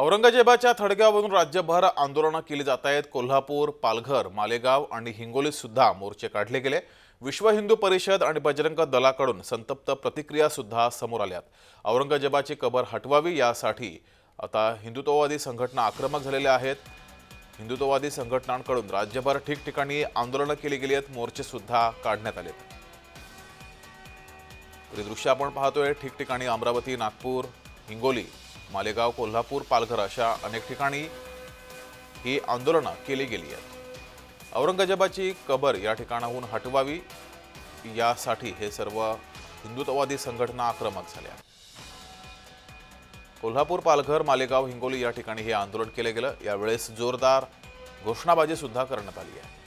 औरंगजेबाच्या थडग्यावरून राज्यभर आंदोलनं केली जात आहेत. कोल्हापूर पालघर मालेगाव आणि हिंगोलीत सुद्धा मोर्चे काढले गेले. विश्व हिंदू परिषद आणि बजरंग दलाकडून संतप्त प्रतिक्रिया सुद्धा समोर आल्यात. औरंगजेबाची कबर हटवावी यासाठी आता हिंदुत्ववादी संघटना आक्रमक झालेल्या आहेत. हिंदुत्ववादी संघटनांकडून राज्यभर ठिकठिकाणी आंदोलनं केली गेली आहेत. मोर्चे सुद्धा काढण्यात आलेत. दृश्य आपण पाहतोय. ठिकठिकाणी अमरावती नागपूर हिंगोली मालेगाव कोल्हापूर पालघर अशा अनेक ठिकाणी ही आंदोलनं केली गेली आहेत. औरंगजेबाची कबर या ठिकाणाहून हटवावी यासाठी हे सर्व हिंदुत्ववादी संघटना आक्रमक झाल्या. कोल्हापूर पालघर मालेगाव हिंगोली या ठिकाणी हे आंदोलन केलं गेलं. यावेळेस जोरदार घोषणाबाजी सुद्धा करण्यात आली आहे.